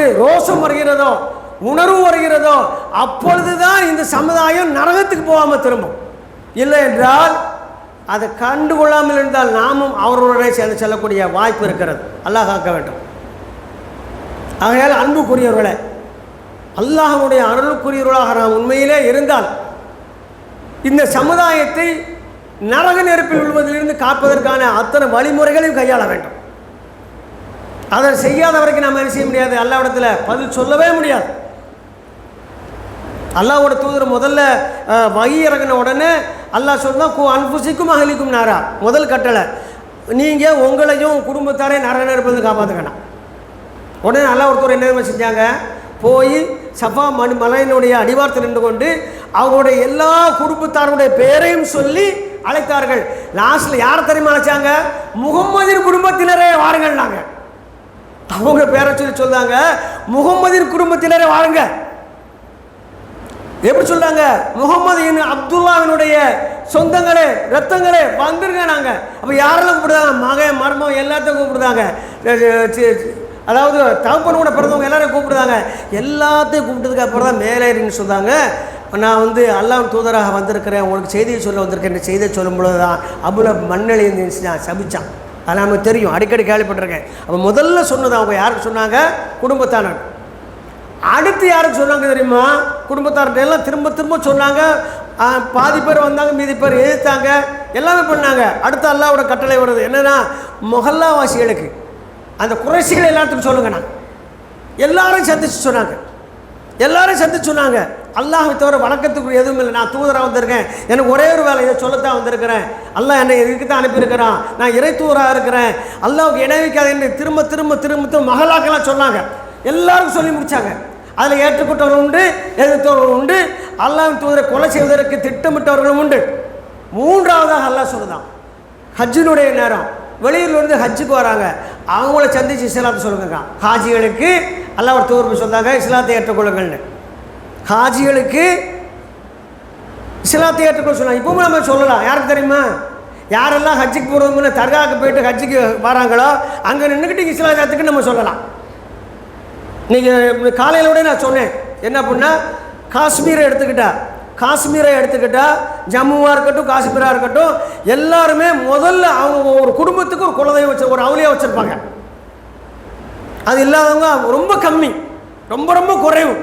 நமக்கு ரோஷம் வருகிறதோ உணர்வு வருகிறதோ அப்பொழுதுதான் இந்த சமுதாயம் நரகத்துக்கு போகாமல் திரும்பும். இல்லை என்றால் அதை கண்டுகொள்ளாமல் இருந்தால் நாமும் அவர்களுடைய சேர்ந்து செல்லக்கூடிய வாய்ப்பு இருக்கிறது. அல்லாஹ் காக்க வேண்டும். ஆகையால் அன்புக்குரியவர்களே அல்லாஹனுடைய அருளுக்குரியவர்களாக நாம் உண்மையிலே இருந்தால் இந்த சமுதாயத்தை நரக நெருப்பில் விழுவதிலிருந்து காப்பதற்கான அத்தனை வழிமுறைகளையும் கையாள வேண்டும். அதை செய்யாத வரைக்கும் நம்ம என்ன செய்ய முடியாது? அல்லாவிடத்தில் பதில் சொல்லவே முடியாது. அல்லாவோட தூதர் முதல்ல வகி இறங்கின உடனே அல்லாஹ் சொன்னால் கு அன்புசிக்கும் அகலிக்கும் நாரா. முதல் கட்டளை. நீங்கள் உங்களையும் குடும்பத்தாரையும் நரக நெருப்பிலிருந்து காப்பாற்றுக்கணும் உடனே அல்லாஹ் ஒருத்தர் என்ன செஞ்சாங்க? போய் சஃபா மணி மலையினுடைய அடிவாரத்தில் நின்று கொண்டு அவருடைய எல்லா குடும்பத்தாருடைய பேரையும் சொல்லி அழைத்தார்கள். லாஸ்ட்டில் யாரை தெரியுமா அழைச்சாங்க? முகம்மதின் குடும்பத்தினரே வாருங்கள் நாங்கள் அவங்க பேரை சொல்லி சொல்கிறாங்க முகமதின் குடும்பத்தினரே வாருங்க எப்படி சொல்றாங்க? முகமது இன் அப்துல்லாவினுடைய சொந்தங்களே ரத்தங்களே வந்துருங்க நாங்க. அப்ப யாரெல்லாம் கூப்பிடுறாங்க? மகன் மர்மம் எல்லாத்தையும் கூப்பிடுதாங்க அதாவது தகப்பன் கூட அதாவது பிறந்தவங்க எல்லாரையும் கூப்பிடுறாங்க. எல்லாத்தையும் கூப்பிட்டதுக்கு அப்புறம் தான் மேலேறின்னு சொன்னாங்க நான் வந்து அல்லாஹ் தூதராக வந்திருக்கிறேன். உங்களுக்கு செய்தியை சொல்ல வந்திருக்கேன். செய்தியை சொல்லும் பொழுது தான் அபுல மண்ணெளி சபிச்சான். அது நமக்கு தெரியும். அடிக்கடி கேள்விப்பட்டிருக்கேன். அப்போ முதல்ல சொன்னது அவங்க யாருக்கு சொன்னாங்க? குடும்பத்தானர் அடுத்து யாருக்கு சொன்னாங்க தெரியுமா? குடும்பத்தார்கிட்ட எல்லாம் திரும்ப திரும்ப சொன்னாங்க. பாதி பேர் வந்தாங்க மீதி பேர் எதிர்த்தாங்க. எல்லாமே பண்ணாங்க. அடுத்து அல்லாவோட கட்டளை வருது. என்னென்னா மொஹல்லாவாசிகளுக்கு அந்த குறைசிகள் எல்லாத்துக்கும் சொல்லுங்க நான் எல்லாரும் சந்திச்சு சொன்னாங்க. எல்லாரும் சந்திச்சு சொன்னாங்க அல்லாஹை தவிர வணக்கத்துக்கு எதுவும் இல்லை. நான் தூதராக வந்திருக்கேன். எனக்கு ஒரே ஒரு வேலை இதை சொல்லத்தான் வந்திருக்கிறேன். அல்லாஹ் என்னை இதுக்கு தான் அனுப்பியிருக்கிறான். நான் இறை தூதராக இருக்கிறேன். அல்லாவுக்கு இணை திரும்ப திரும்ப திரும்ப திரும்ப மகளாக்கெல்லாம் சொன்னாங்க. எல்லாருக்கும் சொல்லி முடித்தாங்க அதில் ஏற்றுக்கொண்டவர்கள் உண்டு எதிர்த்தவர்கள் உண்டு. அல்லாஹ் தூதரை கொலை செய்வதற்கு திட்டமிட்டவர்களும் உண்டு. மூன்றாவதாக அல்லாஹ் சொல்லுதான். ஹஜ்ஜினுடைய நேரம். வெளியூர்லேருந்து ஹஜ்ஜுக்கு வராங்க. அவங்கள சந்திச்சு இஸ்லாத்தை சொல்லுங்க ஹாஜிகளுக்கு அல்லா ஒரு தூர்ப்பு சொன்னாங்க இஸ்லாத்தை ஏற்றுக்கொள்ளுங்கள்னு. ஹாஜிகளுக்கு இஸ்லாத்தை ஏற்றுக்கொள்ள சொன்னாங்க. இப்பவும் நம்ம சொல்லலாம். யாருக்கு தெரியுமா? யாரெல்லாம் ஹஜ்ஜுக்கு போகிறவங்கன்னு தர்காவுக்கு போயிட்டு ஹஜ்ஜுக்கு வராங்களோ அங்கே நின்றுக்கிட்டு இஸ்லாத்துக்கு நம்ம சொல்லலாம். நீங்கள் காலையிலோட நான் சொன்னேன். என்ன அப்படின்னா காஷ்மீரை எடுத்துக்கிட்டா காஷ்மீரை எடுத்துக்கிட்டால் ஜம்முவாக இருக்கட்டும் காஷ்மீராக இருக்கட்டும் எல்லாருமே முதல்ல அவங்க ஒரு குடும்பத்துக்கு ஒரு குலதெய்வம் வச்சு ஒரு அவலியாக வச்சுருப்பாங்க. அது இல்லாதவங்க ரொம்ப கம்மி ரொம்ப ரொம்ப குறைவு.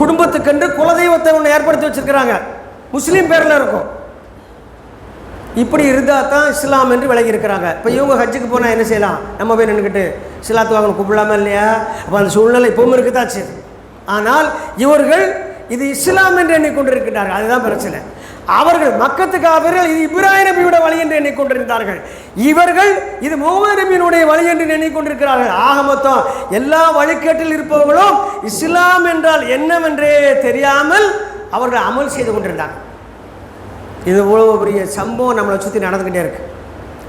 குடும்பத்துக்கென்று குலதெய்வத்தை ஒன்று ஏற்படுத்தி வச்சுருக்கிறாங்க. முஸ்லீம் பேரில் இருக்கும். இப்படி இருந்தால் தான் இஸ்லாம் என்று விலகி இருக்கிறாங்க. இப்போ இவங்க ஹஜ்ஜுக்கு போனால் என்ன செய்யலாம்? நம்ம போய் நின்றுக்கிட்டு இஸ்லாத்து வாங்கணும் கூப்பிடலாமா இல்லையா? அப்போ அந்த சூழ்நிலை இப்பவும் இருக்குதான் சரி. ஆனால் இவர்கள் இது இஸ்லாம் என்று எண்ணிக்கொண்டிருக்கிறார்கள் அதுதான் பிரச்சனை. அவர்கள் மக்கத்து காவிர்கள் இது இப்ராஹிம் நபியோட வழி என்று எண்ணிக்கொண்டிருந்தார்கள் இவர்கள் இது முகமது நபியினுடைய வழி என்று எண்ணிக்கொண்டிருக்கிறார்கள் ஆக மொத்தம் எல்லா வழிகேட்டில் இருப்பவர்களும் இஸ்லாம் என்றால் என்னவென்றே தெரியாமல் அவர்கள் அமல் செய்து கொண்டிருந்தாங்க. இது இவ்வளோ பெரிய சம்பவம் நம்மளை சுற்றி நடந்துக்கிட்டே இருக்கு.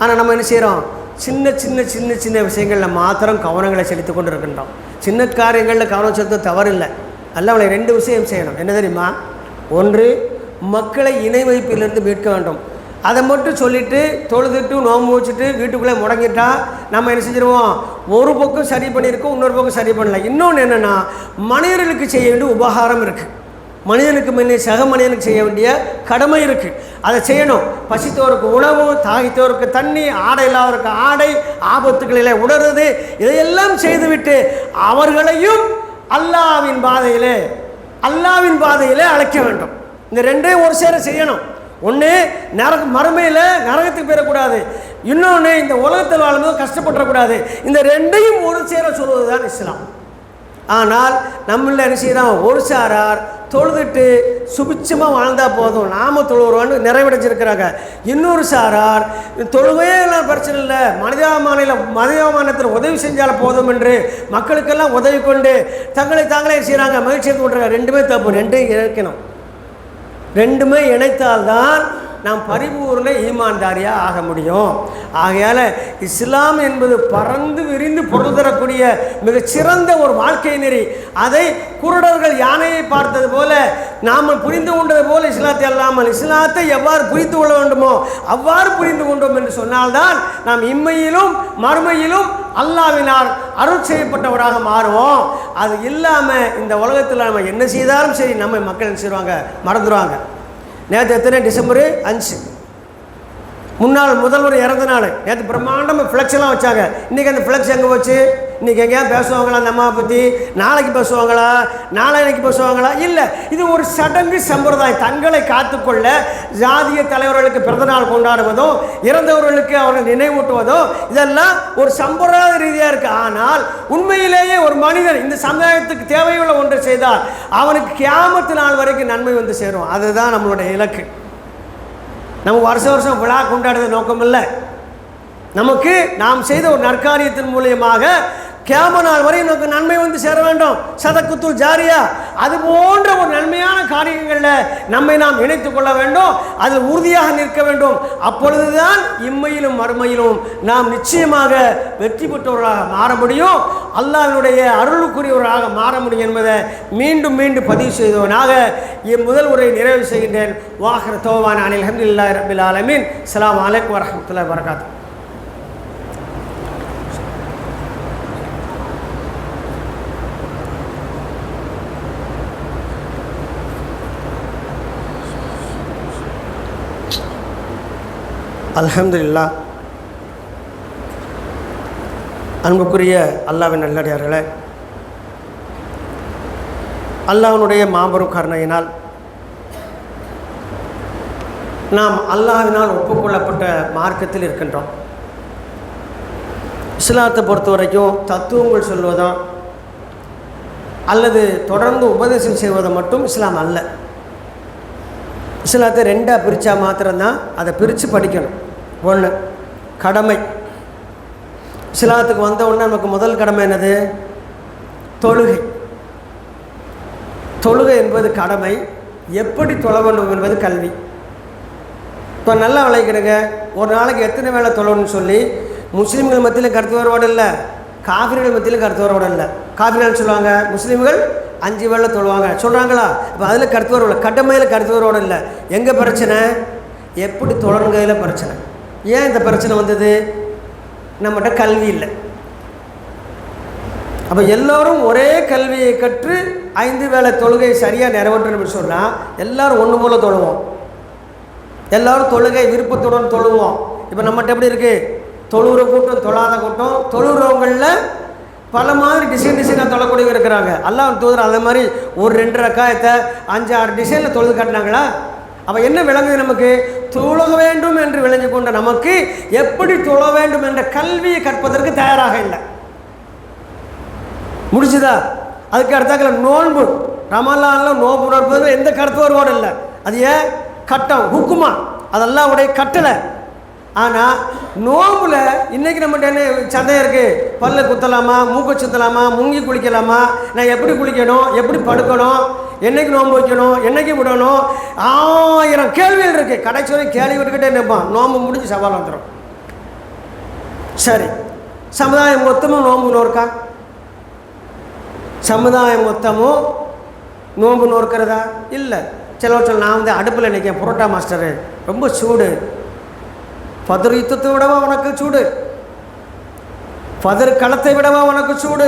ஆனால் நம்ம என்ன செய்கிறோம் சின்ன சின்ன சின்ன சின்ன விஷயங்களில் மாத்திரம் கவனங்களை செலுத்தி கொண்டு இருக்கின்றோம் சின்ன காரியங்களில் கவனம் செலுத்த தவறில்லை. அல்ல ரெண்டு விஷயம் செய்யணும். என்ன தெரியுமா? ஒன்று மக்களை இணை வைப்பிலிருந்து மீட்க வேண்டும். அதை மட்டும் சொல்லிட்டு தொழுதுட்டு நோம்பு வச்சுட்டு வீட்டுக்குள்ளே முடங்கிட்டா நம்ம என்ன செஞ்சிருவோம்? ஒரு பக்கம் சரி பண்ணியிருக்கோம் இன்னொரு பக்கம் சரி பண்ணல. இன்னொன்று என்னென்னா மனிதர்களுக்கு செய்ய வேண்டிய உபகாரம் இருக்குது மனிதனுக்கு முன்னே சக மனிதனுக்கு செய்ய வேண்டிய கடமை இருக்குது அதை செய்யணும். பசித்தோருக்கு உணவு தாகித்தோருக்கு தண்ணி ஆடை இல்லாதவருக்கு ஆடை ஆபத்துக்களில் உணர்றது இதையெல்லாம் செய்துவிட்டு அவர்களையும் அல்லாவின் பாதையிலே அல்லாவின் பாதையிலே அழைக்க வேண்டும். இந்த ரெண்டே ஒரு சேர செய்யணும். ஒன்று நரக மறுமையில் நரகத்துக்கு போயிடக்கூடாது. இன்னொன்று இந்த உலகத்தில் வாழும்போது கஷ்டப்பட்டுறக்கூடாது. இந்த ரெண்டையும் ஒரு சேர சொல்வது தான் இஸ்லாம். ஆனால் நம்மள என்ன செய்கிறோம் ஒரு சாரார் தொழுதுட்டு சுபிச்சமாக வாழ்ந்தால் போதும். நாம தொழுகிறோன்னு நிறைவடைஞ்சிருக்கிறாங்க. இன்னொரு சாரார் தொழுவே எல்லாம் பிரச்சனை இல்லை. மனிதாமானில மனிதாபிமானத்தில் உதவி செஞ்சால் போதும் என்று மக்களுக்கெல்லாம் உதவி கொண்டு தங்களை தாங்களே செய்கிறாங்க மகிழ்ச்சி எடுத்து ரெண்டுமே தப்பு. ரெண்டையும் இணைக்கணும். ரெண்டுமே இணைத்தால்தான் நாம் பரிபூர்ண ஈமான்தாரியாக ஆக முடியும். ஆகையால் இஸ்லாம் என்பது பறந்து விரிந்து பொருள் தரக்கூடிய மிகச்சிறந்த ஒரு வாழ்க்கை நெறி. அதை குருடர்கள் யானையை பார்த்தது போல நாம் புரிந்து கொண்டது போல இஸ்லாத்தை அல்லாமல் இஸ்லாத்தை எவ்வாறு புரிந்து கொள்ள வேண்டுமோ அவ்வாறு புரிந்து கொண்டோம் என்று சொன்னால்தான் நாம் இம்மையிலும் மறுமையிலும் அல்லாவினால் அருள் செய்யப்பட்டவராக மாறுவோம். அது இல்லாமல் இந்த உலகத்தில் நம்ம என்ன செய்தாலும் சரி நம்ம மக்கள் என்ன செய்வாங்க? மறந்துடுவாங்க நேற்று எத்தனை டிசம்பர்? அஞ்சு. முன்னாள் முதல்வர் இறந்த நாள். நேற்று பிரம்மாண்டமாக ஃப்ளெக்ஸ் எல்லாம் வச்சாங்க. இன்றைக்கி அந்த ஃப்ளெக்ஸ் எங்கே போச்சு? இன்றைக்கி எங்கேயா பேசுவாங்களா? அந்த அம்மாவை பற்றி நாளைக்கு பேசுவாங்களா? நாளைக்கு பேசுவாங்களா? இல்லை இது ஒரு சடங்கு சம்பிரதாயம். தங்களை காத்துக்கொள்ள ஜாதிய தலைவர்களுக்கு பிறந்தநாள் கொண்டாடுவதோ இறந்தவர்களுக்கு அவர்கள் நினைவூட்டுவதோ இதெல்லாம் ஒரு சம்பிரதாய ரீதியாக இருக்குது ஆனால் உண்மையிலேயே ஒரு மனிதன் இந்த சமுதாயத்துக்கு தேவையுள்ள ஒன்றை செய்தால் அவனுக்கு கியாமத்து நாள் வரைக்கும் நன்மை வந்து சேரும். அதுதான் நம்மளுடைய இலக்கு. நம்ம வருஷம் வருஷம் விழா கொண்டாடுறது நோக்கம் இல்லை நமக்கு நாம் செய்த ஒரு நற்காரியத்தின் மூலியமாக கேம நாள் வரை நமக்கு நன்மை வந்து சேர வேண்டும். சதக்குத்துள் ஜாரியா. அது போன்ற ஒரு நன்மையான காரியங்களில் நம்மை நாம் இணைத்துக் கொள்ள வேண்டும். அது உறுதியாக நிற்க வேண்டும். அப்பொழுதுதான் இம்மையிலும் மறுமையிலும் நாம் நிச்சயமாக வெற்றி பெற்றவர்களாக மாற முடியும். அல்லாஹ்வினுடைய அருளுக்குரியவராக மாற முடியும் என்பதை மீண்டும் மீண்டும் பதிவு செய்தவனாக என் முதல் உரை நிறைவு செய்கின்றேன். வாஹர் தோவான் அனில் அஹமதுல்லா ரபில் ஆலமின். அஸ்ஸலாமு அலைக்கும் வரமத்துல வரகாத்து அலமதுல்லா அன்புக்குரிய அல்லாவின் நல்லடியார்களே அல்லாவினுடைய மாபெரும் கருணையினால் நாம் அல்லாவினால் ஒப்புக்கொள்ளப்பட்ட மார்க்கத்தில் இருக்கின்றோம். இஸ்லாத்தை பொறுத்த வரைக்கும் தத்துவங்கள் சொல்வதோ அல்லது தொடர்ந்து உபதேசம் செய்வதோ மட்டும் இஸ்லாம் அல்ல. இஸ்லாத்தை ரெண்டாக பிரித்தா மாத்திரம்தான் அதை பிரித்து படிக்கணும். ஒன்று கடமை. இஸ்லாத்துக்கு வந்த உடனே நமக்கு முதல் கடமை என்னது? தொழுகை. தொழுகை என்பது கடமை. எப்படி தொழ வேண்டும் என்பது கல்வி. இப்போ நல்லா விளைக்கிறங்க ஒரு நாளைக்கு எத்தனை வேலை தொழணும்னு சொல்லி முஸ்லீம்கள் மத்தியில் கருத்து வேறுபாடு இல்லை. காவிரிகள் மத்தியில் கருத்து வேறுபாடு இல்லை. காவிரிகள் சொல்லுவாங்க முஸ்லீம்கள் அஞ்சு வேலை தொழுவாங்க. சொல்கிறாங்களா இப்போ அதில் கருத்து வேறுபாடு கடமையில் கருத்து வேறுபாடு இல்லை. எங்கே பிரச்சனை? எப்படி தொழணுங்கிறதுல பிரச்சனை. ஏன் இந்த பிரச்சனை வந்தது? நம்மகிட்ட கல்வி இல்லை. அப்போ எல்லோரும் ஒரே கல்வியை கற்று ஐந்து வேளை தொழுகை சரியாக நிறைவேற்றணும்னு சொன்னால் எல்லோரும் ஒன்று போல தொழுவோம். எல்லாரும் தொழுகை விருப்பத்துடன் தொழுவோம். இப்போ நம்மகிட்ட எப்படி இருக்குது தொழுகிற கூட்டம் தொழாத கூட்டம். தொழுகிறவங்களில் பல மாதிரி டிசைன் டிசைனாக தொழக்கூடியவங்க இருக்கிறாங்க. அல்லாஹ் தூதர் அந்த மாதிரி ஒரு ரெண்டு ரக்காயத்தை அஞ்சு ஆறு டிசைனில் தொழுது காட்டினாங்களா? அப்போ என்ன விளங்குது நமக்கு? தொழ வேண்டும் என்று விளைஞ்சு கொண்ட நமக்கு எப்படி தொழ வேண்டும் என்ற கல்வியை கற்பதற்கு தயாராக இல்லை. முடிச்சுதா அதுக்கு அடுத்தாக்கல நோன்பு. ரமலானில் நோன்பு நோற்பது எந்த கருத்து வருவோம் இல்லை. அது ஏன்? கட்டம். ஹுக்குமா அதெல்லாம் உடைய கட்டளை. ஆனால் நோம்புல இன்றைக்கி நம்மகிட்ட என்ன சந்தேகம் இருக்குது பல்ல குத்தலாமா? மூக்க சுத்தலாமா? முங்கி குளிக்கலாமா? நான் எப்படி குளிக்கணும்? எப்படி படுக்கணும்? என்னைக்கு நோன்பு வைக்கணும்? என்னைக்கு விடணும்? ஆயிரம் கேள்விகள் இருக்குது கடைசி வரை கேள்வி விட்டுக்கிட்டே நிற்பான். நோம்பு முடிஞ்சு சவால் வந்துடும் சரி. சமுதாயம் மொத்தமும் நோம்பு நோர்க்கா சமுதாயம் மொத்தமும் நோம்பு நோக்கிறதா இல்லை. சில வருஷம் நான் வந்து அடுப்பில் நிற்கேன். புரோட்டா மாஸ்டரு. ரொம்ப சூடு. பதர் யுத்தத்தை விடவா உனக்கு சூடு? பதர் களத்தை விடவா உனக்கு சூடு?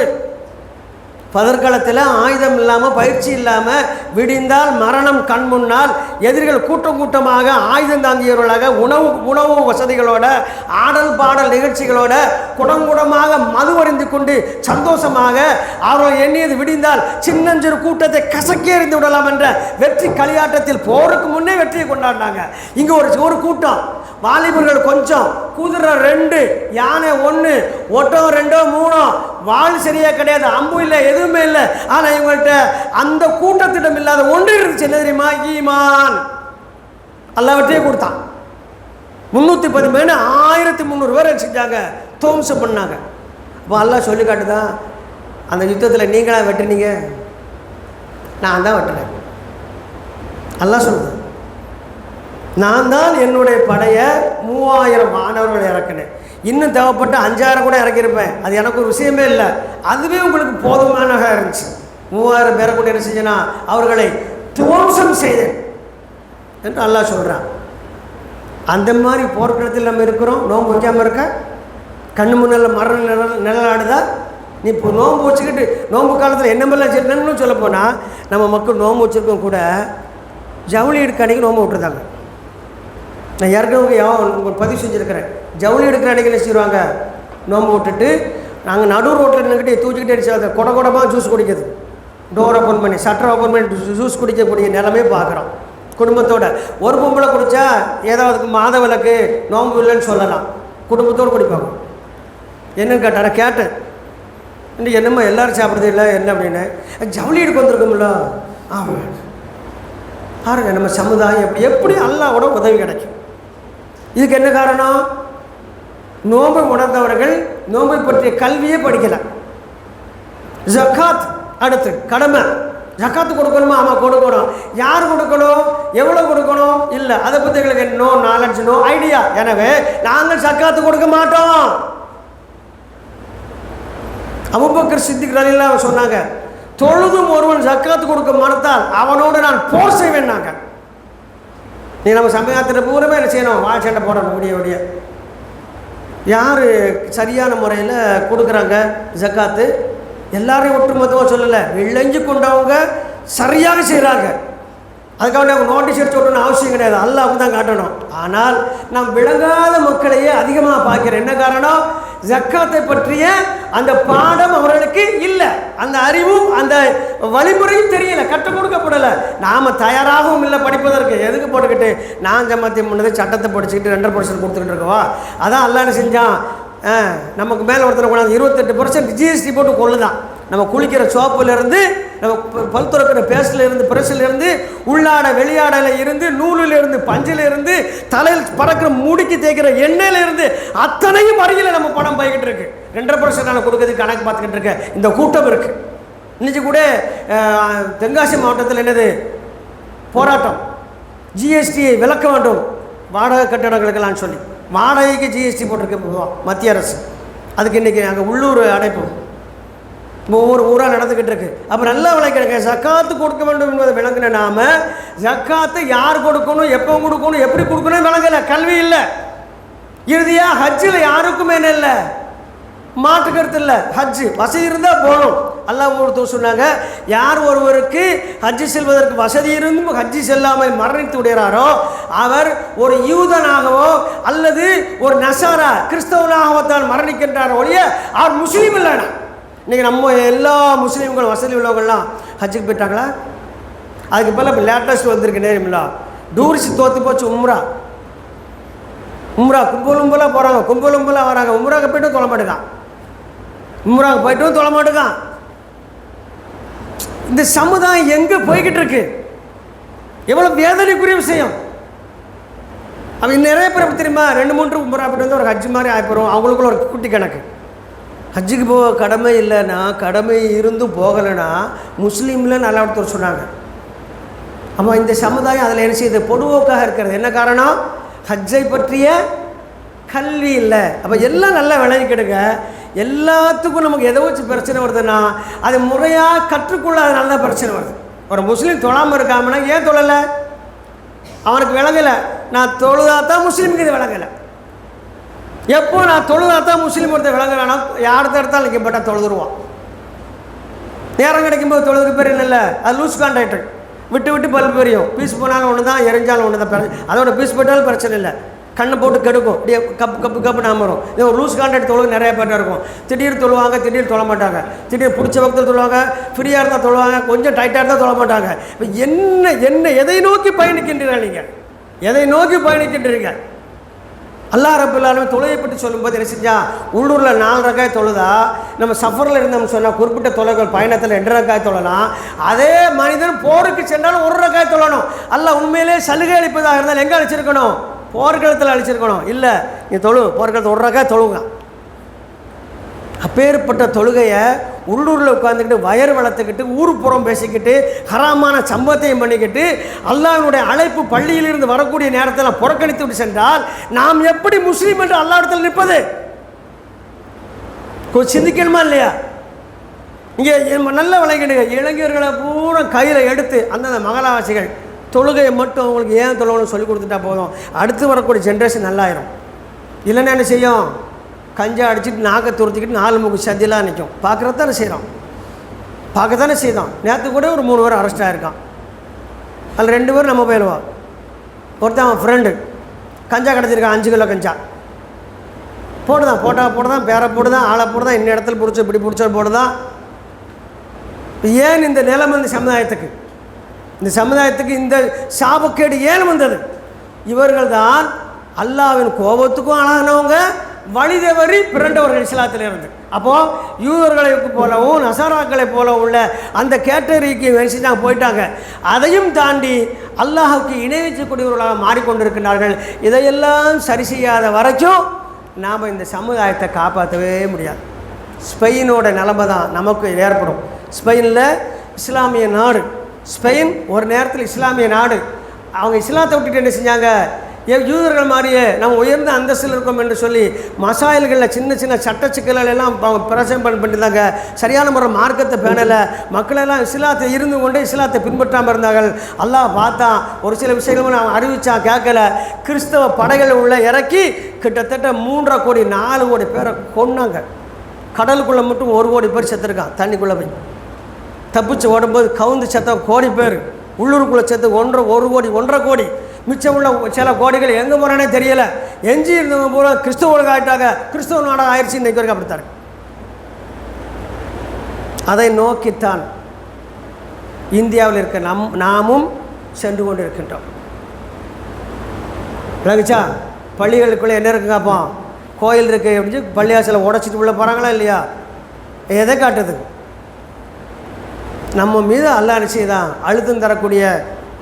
பதற்காலத்தில் ஆயுதம் இல்லாமல் பயிற்சி இல்லாமல் விடிந்தால் மரணம் கண் முன்னால் எதிரிகள் கூட்டம் கூட்டமாக ஆயுதம் தாங்கியவர்களாக உணவு உணவு வசதிகளோட ஆடல் பாடல் நிகழ்ச்சிகளோட குடங்குடமாக மது அறிந்து கொண்டு சந்தோஷமாக அவர்கள் எண்ணியது விடிந்தால் சின்னஞ்சிறு கூட்டத்தை கசக்கி எறிந்து விடலாம் என்ற வெற்றி களியாட்டத்தில் போருக்கு முன்னே வெற்றியை கொண்டாடினாங்க. இங்கே ஒரு ஒரு கூட்டம் வாலிபர்கள் கொஞ்சம். குதிரை ரெண்டு யானை ஒன்று ஒட்டம் ரெண்டோ மூணோ வாள் சரியா கிடையாது அம்பு இல்லை எதுவுமே இல்லை. ஆனால் இவங்கள்ட்ட அந்த கூட்டத்திடம் இல்லாத ஒன்று இருந்துச்சு என்ன தெரியுமா? ஈமான். எல்லாவற்றையும் கொடுத்தான். முந்நூற்றி பதிமூணு ஆயிரத்தி முந்நூறு பேர் செஞ்சாங்க? தோம்சம் பண்ணாங்க. அப்போ எல்லாம் சொல்லி காட்டுதான் அந்த யுத்தத்தில் நீங்களாக வெட்டுனீங்க? நான் தான் வெட்டுறேன் எல்லாம் சொல்லுங்கள் நான் தான் என்னுடைய படையை மூவாயிரம் மாணவர்களை இறக்கினேன். இன்னும் தேவைப்பட்டு அஞ்சாயிரம் கூட இறக்கியிருப்பேன். அது எனக்கு ஒரு விஷயமே இல்லை. அதுவே உங்களுக்கு போதுமானதாக இருந்துச்சு. மூவாயிரம் பேரை கூட என்ன செஞ்சேன்னா அவர்களை துவம்சம் செய்தேன் என்று நல்லா சொல்கிறான் அந்த மாதிரி போர்க்களத்தில் நம்ம இருக்கிறோம். நோன்பு வைக்காமல் இருக்க. கண்ணு முன்னில் மரண நிழல் நிழலாடுதா நீ இப்போ நோன்பு வச்சுக்கிட்டு நோன்பு காலத்தில் என்ன மாதிரிலாம் செய்யணும்னு சொல்ல போனால் நம்ம மக்கள் நோன்பு வச்சுருக்கோம் கூட ஜவுளி எடுக்க அன்றைக்கி நோன்பு விட்டுருந்தாங்க. நான் ஏற்கனவே யா- உங்களுக்கு பதிவு செஞ்சுருக்கிறேன். ஜவுளி எடுக்கிற அன்றைக்கி என்ன செய்வாங்க? நோம்பு விட்டுட்டு நாங்கள் நடு ரோட்டில் நின்றுக்கிட்டே தூக்கிக்கிட்டே அடிச்சு அதை கொட குடமாக ஜூஸ் குடிக்குது. டோர் ஓப்பன் பண்ணி சட்டர் ஓப்பன் பண்ணி ஜூஸ் குடிக்கக்கூடிய நிலமே பார்க்குறோம். குடும்பத்தோட ஒரு பொம்பளை குடித்தா ஏதாவது மாத விளக்கு நோம்பு இல்லைன்னு சொல்லலாம். குடும்பத்தோடு குடிப்பாங்க என்னன்னு கேட்டாரா கேட்டேன். இன்னும் என்னம்மா எல்லாரும் சாப்பிட்றது இல்லை என்ன அப்படின்னு? ஜவுளி எடுக்க வந்திருக்கோம்ல. ஆமாம் பாருங்க நம்ம சமுதாயம் எப்படி எப்படி அல்லாவோட உதவி கிடைக்கும். இதுக்கு என்ன காரணம்? நோன்பை உணர்ந்தவர்கள் நோன்பை பற்றிய கல்வியே படிக்கல. ஜக்காத் அடுத்து கடமை. ஜக்காத்து கொடுக்கணுமா? ஆமாம் கொடுக்கணும். யார் கொடுக்கணும்? எவ்வளோ கொடுக்கணும்? இல்லை அதை பற்றி எங்களுக்கு நோ நாலஞ்சு நோ ஐடியா எனவே நாங்கள் ஜக்காத்து கொடுக்க மாட்டோம். அபுபக்கர் சித்திக் ரலியல்லாஹு சொன்னாங்க தொழுதும் ஒருவன் ஜக்காத்து கொடுக்க மறுத்தால் அவனோடு நான் போர் செய்வேன்னாங்க நீ நம்ம சமயத்தில் பூரமே என்ன செய்யணும்? வாழ் சண்டை போடணும் விடிய விடிய யார் சரியான முறையில் கொடுக்குறாங்க ஜக்காத்து? எல்லாரையும் ஒட்டுமொத்தமாக சொல்லலை. விளைஞ்சு கொண்டவங்க சரியாக செய்கிறாங்க அதுக்காக அவங்க நோட்டீஸ் எடுத்து விடணும்னு அவசியம் கிடையாது. அல்லாஹ் தான் காட்டணும். ஆனால் நாம் விளங்காத மக்களையே அதிகமாக பார்க்கிறேன் என்ன காரணம்? ஜக்காத்தை பற்றிய அந்த பாடம் அவர்களுக்கு இல்லை. அந்த அறிவும் அந்த வழிமுறையும் தெரியல. கற்றுக் கொடுக்கப்படலை. நாம் தயாராகவும் இல்லை படிப்பதற்கு. எதுக்கு போட்டுக்கிட்டு நான் ஜமாத்தி முன்னது சட்டத்தை படிச்சுக்கிட்டு ரெண்டரை பர்சன்ட் கொடுத்துக்கிட்டு இருக்கவா? அதான் அல்லான்னு செஞ்சான்? நமக்கு மேலே ஒருத்தர் கொண்டாந்து இருபத்தெட்டு பர்சன்ட் ஜிஎஸ்டி போட்டு கொள்ளுதான் நம்ம குளிக்கிற சோப்புலேருந்து நம்ம பல் துறக்கிற பேஸ்ட்ல இருந்து பிரஸ்ல உள்ளாட வெளியாடல இருந்து நூலிலிருந்து இருந்து தலையில் பறக்கிற முடிக்கு தேய்க்கிற எண்ணெயிலிருந்து அத்தனையும் அருகில் நம்ம பணம் போய்கிட்டு இருக்கு. ரெண்டரை பர்சன்ட் நான் கொடுக்கறதுக்கு கணக்கு பார்த்துக்கிட்டு இருக்கேன் இந்த கூட்டம் இருக்கு. இன்னைக்கு கூட தென்காசி மாவட்டத்தில் என்னது? போராட்டம். ஜிஎஸ்டியை விளக்க வேண்டும். வாடகை கட்டடங்களுக்கெல்லாம் சொல்லி. வாடகைக்கு ஜிஎஸ்டி போட்டிருக்கு மத்திய அரசு. அதுக்கு இன்றைக்கி அங்கே உள்ளூர் ஒவ்வொரு ஊராக நடந்துக்கிட்டு இருக்கு. அப்போ நல்லா விளக்கிடுங்க. ஜக்காத்து கொடுக்க வேண்டும் என்பதை விளங்கின நாம ஜக்காத்து யார் கொடுக்கணும் எப்போ கொடுக்கணும் எப்படி கொடுக்கணும் விளங்கலை. கல்வி இல்லை. இறுதியாக ஹஜ்ஜில் யாருக்குமே என்ன இல்லை. மாற்றுக்கிறது இல்லை. ஹஜ்ஜு வசதி இருந்தால் போகணும் அல்லாஹ் ஒருத்தர் சொன்னாங்க யார் ஒருவருக்கு ஹஜ்ஜு செல்வதற்கு வசதி இருந்தும் ஹஜ்ஜு செல்லாமல் மரணித்து விடுகிறாரோ அவர் ஒரு யூதனாகவோ அல்லது ஒரு நசாரா கிறிஸ்தவனாகவோ தான் மரணிக்கின்றார் ஒழிய அவர் முஸ்லீம் இல்லைனா இன்றைக்கி நம்ம எல்லா முஸ்லீம்களும் வசதி உள்ளவங்கள்லாம் ஹஜ்ஜுக்கு போயிட்டாங்களா? அதுக்கு பதிலா இப்போ லேட்டஸ்ட் வந்திருக்கு நேரமில்லா. டூரிஸ்ட் தோற்று போச்சு உம்ரா. உம்ரா கும்பல் கும்பலாக போகிறாங்க கும்பல் கும்பலாக வராங்க. உம்ராக்கு போய்ட்டும் தொலை மாட்டேங்கான் உம்ராக்கு போய்ட்டும் தொலை மாட்டேங்கான் இந்த சமுதாயம் எங்கே போய்கிட்டு இருக்கு? எவ்வளோ வேதனைக்குரிய விஷயம். அவங்க நிறைய பேர் எப்படி தெரியுமா? ரெண்டு மூன்று உம்ரா போய்ட்டு வந்து ஒரு ஹஜ் மாதிரி ஆகிப்போம் அவங்களுக்குள்ள ஒரு குட்டி கணக்கு. ஹஜ்ஜுக்கு போக கடமை இல்லைன்னா கடமை இருந்தும் போகலைன்னா முஸ்லீமில் நல்லா ஒருத்தர் சொன்னாங்க. ஆமாம் இந்த சமுதாயம் அதில் என்ன செய்யுது? பொதுவோக்காக இருக்கிறது. என்ன காரணம்? ஹஜ்ஜை பற்றிய கல்வி இல்லை. அப்போ எல்லாம் நல்லா விளங்கிக்கிடுங்க. எல்லாத்துக்கும் நமக்கு எதை வச்சு பிரச்சனை வருதுன்னா அது முறையாக கற்றுக்கொள்ளாதனால தான் பிரச்சனை வருது. ஒரு முஸ்லீம் தொழாமல் இருக்காமன்னா ஏன் தொழலை? அவனுக்கு விளங்கலை. நான் தொழுதா தான் முஸ்லீமுக்கு இது விளங்கலை. எப்போ நான் தொழுதா தான் முஸ்லீம் ஒருத்தர் விளங்குறானா யார் தடுத்தாலும் இங்கே தொழுதுருவான். நேரம் கிடைக்கும்போது தொழுது பேர் இல்லை அது லூஸ் கான்ட்ராக்டர் விட்டு விட்டு பல் பெரியும். பீஸ் போனாலும் ஒன்று தான் எரிஞ்சாலும் ஒன்று தான் பிரச்சனை. அதோட பீஸ் போட்டாலும் பிரச்சனை இல்லை. கண்ணை போட்டு கெடுக்கும். இப்படியே கப்பு கப்பு கப்பு நாம வரும். இது ஒரு லூஸ் கான்ட்ராக்ட் தொழுவு நிறைய பேர்ட்ட இருக்கும். திடீர்னு தொழுவாங்க திடீர்னு தொழ மாட்டாங்க. திடீர் பிடிச்ச பக்கத்தில் தொழுவாங்க ஃப்ரீயாக இருந்தால் தொழுவாங்க கொஞ்சம் டைட்டாக இருந்தால் தொழ மாட்டாங்க. இப்போ என்ன என்ன எதை நோக்கி பயணிக்கின்றீர்கள் நீங்கள்? எதை நோக்கி பயணிக்கின்றீர்கள்? அல்லா ரபுல்லாலுமே தொழுகை பற்றி சொல்லும்போது என்ன செஞ்சா உள்ளூரில் நாலு ரகாய் தொழுதா? நம்ம சஃபரில் இருந்தோம்னு சொன்னால் குறிப்பிட்ட தொலைகள் பயணத்தில் ரெண்டு ரகாய் தொழலாம். அதே மனிதன் போருக்கு சென்றாலும் ஒரு ரகாய் தொழணும். அல்ல உண்மையிலே சலுகை அளிப்பதாக இருந்தால் எங்கே அழிச்சிருக்கணும் போர்க்களத்தில் அழிச்சிருக்கணும் இல்லை நீ தொழு. போர்க்களத்தில் ஒரு ரகாய் தொழுங்க. அப்பேற்பட்ட தொழுகையை உள்ளூரில் உட்காந்துக்கிட்டு வயர் வளர்த்துக்கிட்டு ஊர் புறம் பேசிக்கிட்டு ஹராமான சம்பவத்தையும் பண்ணிக்கிட்டு அல்லாஹ்வுடைய அழைப்பு பள்ளியிலிருந்து வரக்கூடிய நேரத்தில் புறக்கணித்து விட்டு சென்றால் நாம் எப்படி முஸ்லீம் என்று அல்லா இடத்துல நிற்பது? கொஞ்சம் சிந்திக்கணுமா இல்லையா? இங்கே நல்ல விளையாடுங்க இளைஞர்களை பூரா கையில் எடுத்து அந்தந்த மகளாவாசிகள் தொழுகையை மட்டும் அவங்களுக்கு ஏன் தொழுகணும்னு சொல்லி கொடுத்துட்டா போதும். அடுத்து வரக்கூடிய ஜென்ரேஷன் நல்லாயிரும். இல்லைன்னா என்ன செய்யும்? கஞ்சா அடிச்சுட்டு நாக்கை துருத்திக்கிட்டு நாலு முக்கு சந்திலாம் நிற்கும். பார்க்குறது தானே செய்கிறோம் பார்க்க தானே செய்தான். நேற்று கூட ஒரு மூணு பேர் அரெஸ்ட் ஆகிருக்கான் அதில் ரெண்டு பேரும் நம்ம போயிடுவா ஒருத்தன் அவன் ஃப்ரெண்டு கஞ்சா கிடச்சிருக்கான் அஞ்சு கிலோ கஞ்சா. போடுதான் போட்டா போடுதான் பேரை போடுதான் ஆளை போடுதான் இன்ன இடத்துல பிடிச்ச இப்படி பிடிச்ச போடுதான். ஏன் இந்த நிலைமை இந்த சமுதாயத்துக்கு? இந்த சமுதாயத்துக்கு இந்த சாபக்கேடு ஏன் வந்தது? இவர்கள் தான் அல்லாவின் கோபத்துக்கும் ஆளானவங்க வழிதவறி பிறண்டவர்கள் இஸ்லாத்தில் இருந்து அப்போது யூதர்களை போலவும் நசாராக்களை போல உள்ள அந்த கேட்டகரிக்கு வச்சுட்டாங்க போயிட்டாங்க. அதையும் தாண்டி அல்லாஹுக்கு இணை வைக்கக்கூடியவர்களாக மாறிக்கொண்டிருக்கிறார்கள் இதையெல்லாம் சரி செய்யாத வரைக்கும் நாம் இந்த சமுதாயத்தை காப்பாற்றவே முடியாது. ஸ்பெயினோட நிலைமை தான் நமக்கு ஏற்படும். ஸ்பெயினில் இஸ்லாமிய நாடு. ஸ்பெயின் ஒரு நேரத்தில் இஸ்லாமிய நாடு. அவங்க இஸ்லாத்தை விட்டுட்டு என்ன செஞ்சாங்க? யூதர்கள் மாதிரியே நம்ம உயர்ந்த அந்தஸ்தில் இருக்கோம் என்று சொல்லி மசாயல்களில் சின்ன சின்ன சட்ட சிக்கல்கள் எல்லாம் அவங்க பிரசம் பண்ணி பண்ணியிருந்தாங்க சரியான முறை மார்க்கத்தை பேணலை. மக்களெல்லாம் இஸ்லாத்தை இருந்து கொண்டு இஸ்லாத்தை பின்பற்றாமல் இருந்தார்கள். அல்லாஹ் பார்த்தா ஒரு சில விஷயங்களும் நான் அறிவித்தா கேட்கல. கிறிஸ்தவ படைகள் உள்ள இறக்கி கிட்டத்தட்ட மூன்றரை கோடி நாலு கோடி பேரை கொன்னாங்க. கடலுக்குள்ளே மட்டும் ஒரு கோடி பேர் செத்துருக்கான் தண்ணிக்குள்ளே போய். தப்பிச்சு ஓடும்போது கவுந்து செத்த கோடி பேர். உள்ளூருக்குள்ளே செத்து ஒன்றரை ஒரு கோடி ஒன்றரை கோடி. மிச்சம் உள்ள சில கோடிகள் எங்கே போகிறானே தெரியல. எஞ்சி இருந்தவங்க பூரா கிறிஸ்துவர்களுக்கு ஆகிட்டாங்க கிறிஸ்துவ நாடாக ஆயிடுச்சு இன்றைக்கு வரைக்கும் அப்படித்தாரு அதை நோக்கித்தான் இந்தியாவில் இருக்க நம் நாமும் சென்று கொண்டு இருக்கின்றோம் விளங்குச்சா பள்ளிகளுக்குள்ளே என்ன இருக்குங்க அப்போ? கோயில் இருக்குது அப்படின்னு பள்ளியாசலை உடச்சிட்டு உள்ள போகிறாங்களா இல்லையா? எதை காட்டுது? நம்ம மீது அல்லாஹ் நிச்சயம் அழுத்தம் தரக்கூடிய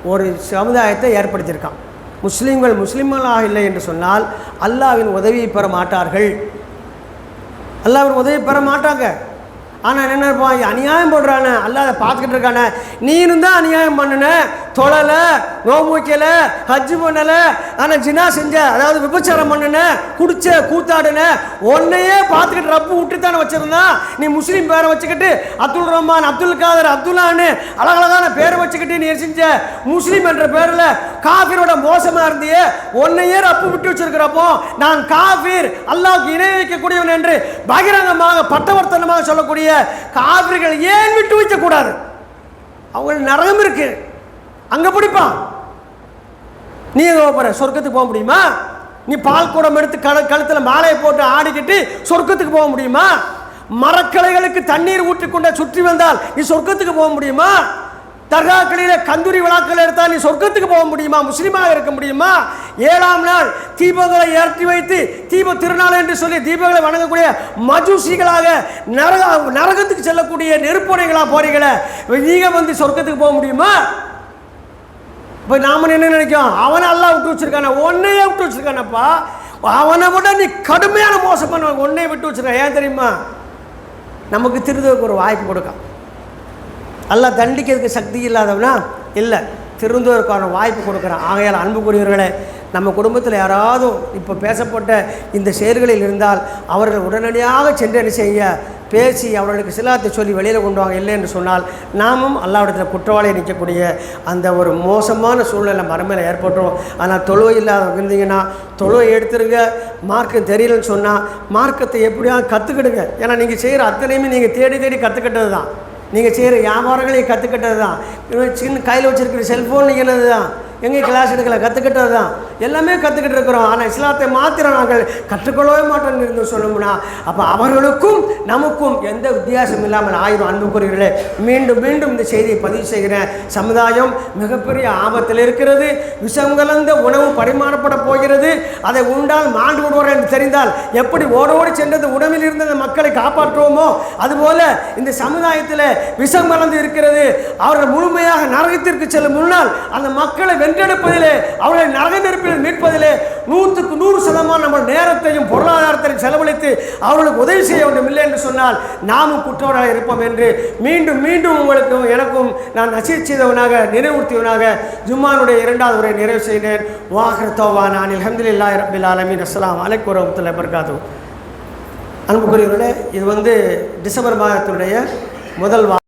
ஒரு சமுதாயத்தை ஏற்படுத்தியிருக்கான். முஸ்லீம்கள் முஸ்லீம்களாக இல்லை என்று சொன்னால் அல்லாவின் உதவியை பெற மாட்டார்கள். அல்லாவின் உதவி பெற மாட்டாங்க. ஆனால் என்ன இருப்பான் அநியாயம் போடுறானே. அல்லாத பார்த்துக்கிட்டு இருக்கானே. நீனும் தான் அநியாயம் பண்ணுன. தொழலை நோம்பு வைக்கல ஹஜ்ஜு பண்ணலை ஆனால் ஜினா செஞ்ச அதாவது விபச்சாரம் பண்ணுன குடிச்ச கூத்தாடுன உன்னையே பார்த்துக்கிட்டு ரப்பு விட்டு தானே வச்சிருந்தான். நீ முஸ்லீம் பேரை வச்சுக்கிட்டு அப்துல் ரஹ்மான் அப்துல் காதர் அப்துல்லான்னு அழகழகான பேரை வச்சுக்கிட்டு நீ செஞ்ச முஸ்லீம் என்ற பேரில் காஃபிரோட மோசமாக இருந்தியே. உன்னையே ரப்பு விட்டு வச்சிருக்கிறப்போ நான் காஃபிர் அல்லாவுக்கு இணை வைக்கக்கூடியவன் என்று பகிரங்கமாக பட்டவர்த்தனமாக சொல்லக்கூடிய காவிரிகள் ஏன் விட்டு வைக்கக்கூடாது அவங்களுக்கு நரகம் இருக்கு. அங்கே பிடிப்பான். நீ எங்கே போகிற சொர்க்கத்துக்கு போக முடியுமா? நீ பால் குடம் எடுத்து கழ கழுத்தில் மாலையை போட்டு ஆடிக்கிட்டு சொர்க்கத்துக்கு போக முடியுமா? மரக்கலைகளுக்கு தண்ணீர் ஊற்றிக்கொண்ட சுற்றி வந்தால் நீ சொர்க்கத்துக்கு போக முடியுமா? தர்காக்களில கந்தூரி விழாக்கள் எடுத்தால் நீ சொர்க்கத்துக்கு போக முடியுமா? முஸ்லீமாக இருக்க முடியுமா? ஏழாம் நாள் தீபங்களை ஏற்றி வைத்து தீப திருநாள் என்று சொல்லி தீபங்களை வணங்கக்கூடிய மஜூசிகளாக நரக நரகத்துக்கு செல்லக்கூடிய நெருப்புடைகளாக போறீங்களே? நீங்கள் வந்து சொர்க்கத்துக்கு போக முடியுமா? இப்போ நாம என்ன நினைக்கும் அவனை எல்லாம் விட்டு வச்சிருக்கான ஒன்னையே விட்டு வச்சிருக்கானப்பா. அவனை விட நீ கடுமையான மோசம் பண்ண ஒன்னையே விட்டு வச்சிருக்க. ஏன் தெரியுமா? நமக்கு திருதுவுக்கு ஒரு வாய்ப்பு கொடுக்கான். அல்லாஹ் தண்டிக்கிறதுக்கு சக்தி இல்லாதவனா? இல்லை. திருந்துவதற்கான வாய்ப்பு கொடுக்குறான். ஆகையால் அன்புக்குரியவர்களை நம்ம குடும்பத்தில் யாராவது இப்போ பேசப்பட்ட இந்த செயல்களில் இருந்தால் அவர்கள் உடனடியாக சென்று என்ன செய்ய பேசி அவர்களுக்கு சிலாத்தை சொல்லி வெளியில் கொண்டு வாங்க. இல்லை என்று சொன்னால் நாமும் அல்லாவிடத்தில் குற்றவாளியை நிற்கக்கூடிய அந்த ஒரு மோசமான சூழ்நிலை மறுமையில் ஏற்பட்டுரும். ஆனால் தொழுவை இல்லாத இருந்தீங்கன்னா தொழுவை எடுத்துருங்க. மார்க்கம் தெரியலன்னு சொன்னால் மார்க்கத்தை எப்படியாவது கற்றுக்கிடுங்க ஏன்னா நீங்கள் செய்கிற அத்தனையுமே நீங்கள் தேடி தேடி கற்றுக்கிட்டது தான் நீங்கள் செய்கிற வியாபாரங்களையும் கற்றுக்கிட்டது தான் சின்ன கையில் வச்சுருக்கிற செல்ஃபோன் நீங்கள் என்னது தான் எங்கே கிளாஸ் எடுக்கல கற்றுக்கிட்டது தான் எல்லாமே கற்றுக்கிட்டு இருக்கிறோம். ஆனால் இஸ்லாத்தை மாத்திரம் நாங்கள் கற்றுக்கொள்ளவே மாட்டோம் இருந்து சொல்லணும்னா அப்போ அவர்களுக்கும் நமக்கும் எந்த வித்தியாசம் இல்லாமல் ஆயிரம். அன்புக்குரியர்களே மீண்டும் மீண்டும் இந்த செய்தியை பதிவு செய்கிறேன். சமுதாயம் மிகப்பெரிய ஆபத்தில் இருக்கிறது. விஷம் கலந்த உணவு பரிமாறப்பட போகிறது. அதை உண்டால் மாண்டு விடுவார் என்று தெரிந்தால் எப்படி ஓடோடி சென்றது உணவில் இருந்த மக்களை காப்பாற்றுவோமோ? அதுபோல இந்த சமுதாயத்தில் விஷம் கலந்து இருக்கிறது. அவர்கள் முழுமையாக நரகத்திற்கு செல்லும் முன்னால் அந்த மக்களை வென்று வென்றெடுப்பதிலே அவர்களை நரக நெருப்பில் மீட்பதிலே நூற்றுக்கு நூறு சதமான நம்ம நேரத்தையும் பொருளாதாரத்தையும் செலவழித்து அவர்களுக்கு உதவி செய்ய வேண்டும் இல்லை என்று சொன்னால் நாமும் குற்றவராக இருப்போம் என்று மீண்டும் மீண்டும் உங்களுக்கும் எனக்கும் நான் நசீர் செய்தவனாக நினைவுறுத்தியவனாக ஜும்மானுடைய இரண்டாவது உரை நிறைவு செய்தேன் வாஹர் தோவா நான் அலமதுல்லா ரபில் ஆலமின். அஸ்லாம் அலைக்கு வரமத்துல பர்காத்து அன்புக்குரியவர்களே இது வந்து டிசம்பர் மாதத்தினுடைய முதல் வா